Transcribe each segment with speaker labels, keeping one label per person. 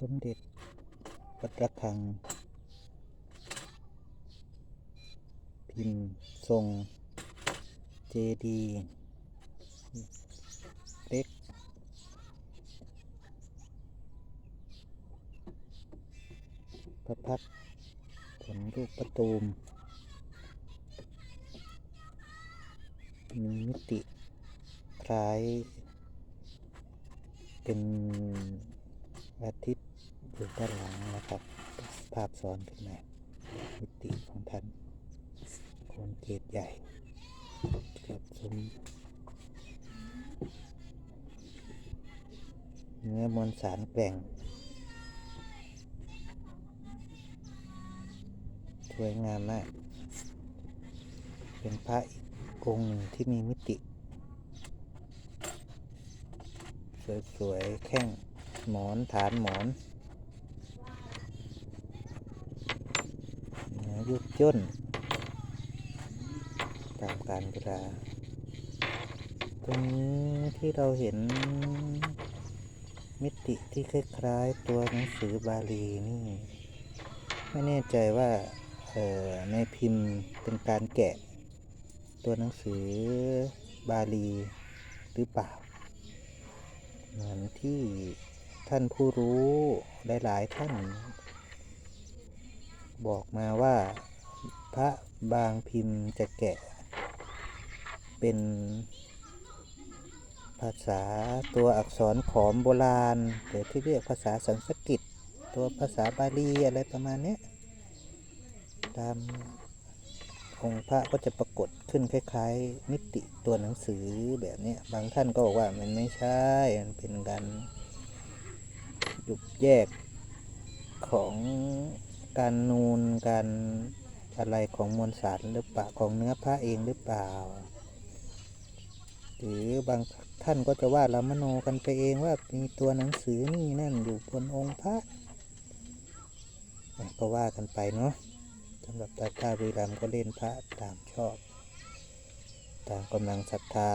Speaker 1: สมเด็จวัดระฆัง พิมพ์ทรงเจดีเล็ก พระพักผลรูปประตูม มีมิติคล้ายเป็น อาทิตย์อยู่ด้านหลังนะครับ ภาพซ้อนขึ้นมามิติของท่านโคนเกตใหญ่กับซุ้มเนื้อมวลสารแกร่ง สวยงามมาก เป็นพระอีกองค์หนึ่งที่มีมิติ สวยๆแข้ง หมอนฐานหมอนยุบย่นตามการเวลา ตรงนี้ที่เราเห็น มิติที่คล้ายๆตัวหนังสือบาลีนี่ ไม่แน่ใจว่าในพิมพ์เป็นการแกะ ตัวหนังสือบาลีหรือเปล่าเหมือนที่ ท่านผู้รู้หลายๆท่าน บอกมาว่า พระบางพิมพ์จะแกะ เป็นภาษาตัวอักษรขอมโบราณหรือที่เรียกภาษาสันสกฤตตัวภาษาบาลีอะไรประมาณนี้ตามองค์พระก็จะปรากฏขึ้นคล้าย ๆ มิติตัวหนังสือแบบนี้บางท่านก็บอกว่ามันไม่ใช่ มันเป็นการ หยุบแยกของการนูนการอะไรของมวลสารหรือเปล่าของเนื้อพระเองหรือเปล่า หรือบางท่านก็จะว่าเรามโนกันไปเองว่ามีตัวหนังสือนี่นั่นอยู่บนองค์พระก็ว่ากันไปเนาะสำหรับตาตาบุรีรัมก็เล่นพระตามชอบ ตามกำลังศรัทธา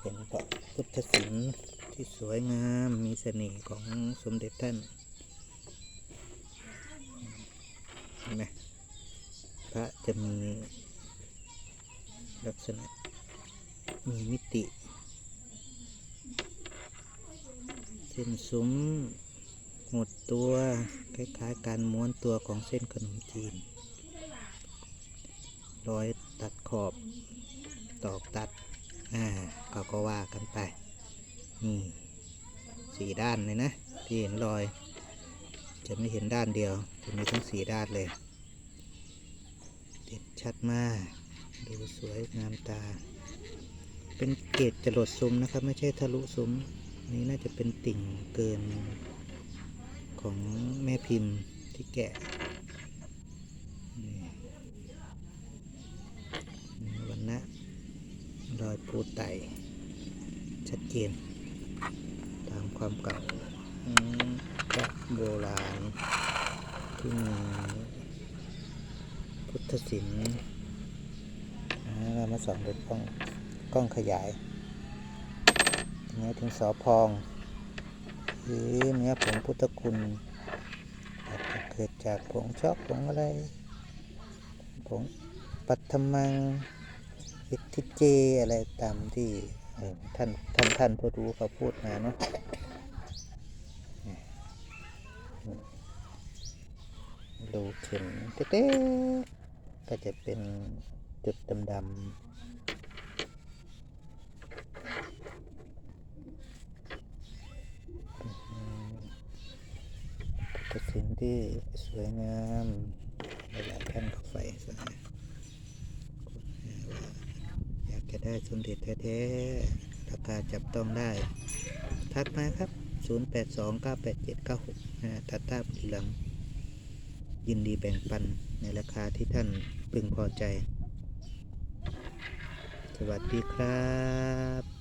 Speaker 1: เป็นพระพุทธศิลป์ ที่สวยงามมีเสน่ห์ของสมเด็จท่านเห็นไหมพระจะมีลักษณะมีมิติเส้นซุ้มหดตัวคล้ายๆ การม้วนตัวของเส้นขนมจีน รอยตัดขอบตอกตัด อ่าเขาก็ว่ากันไป นี่สี่ด้านเลยนะ ที่เห็นรอย จะไม่เห็นด้านเดียว จะมีทั้งสี่ด้านเลย เด่นชัดมาก ดูสวยงามตา เป็นเกตจรดซุ้มนะครับ ไม่ใช่ทะลุซุ้ม นี้น่าจะเป็นติ่งเกิน ของแม่พิมพ์ที่แกะวันนะรอยปูไตชัดเจน ความเก่าอืมพระโบราณที่มีพุทธศิลป์เรามาสองดูกล้องกล้องขยายเนื้อถึงสอพองหรือเนื้อผงพุทธคุณอาจจะเกิดจากผงช็อกผงอะไรผงปัทมังอิทธิเจอะไรตามที่ท่านท่านท่านผู้รู้เขาพูดมาเนาะ ดูเข็มเต๊ะๆก็จะเป็นจุดดำๆเป็นสิ่งที่สวยงามหลายๆท่านก็ใฝ่สายว่อยากจะได้สมเด็จแท้ๆราคาจับต้องได้ ทักมาครับ 08298796ทัตตาบุรีรัมย์ ยินดีแบ่งปันในราคาที่ท่านพึงพอใจ สวัสดีครับ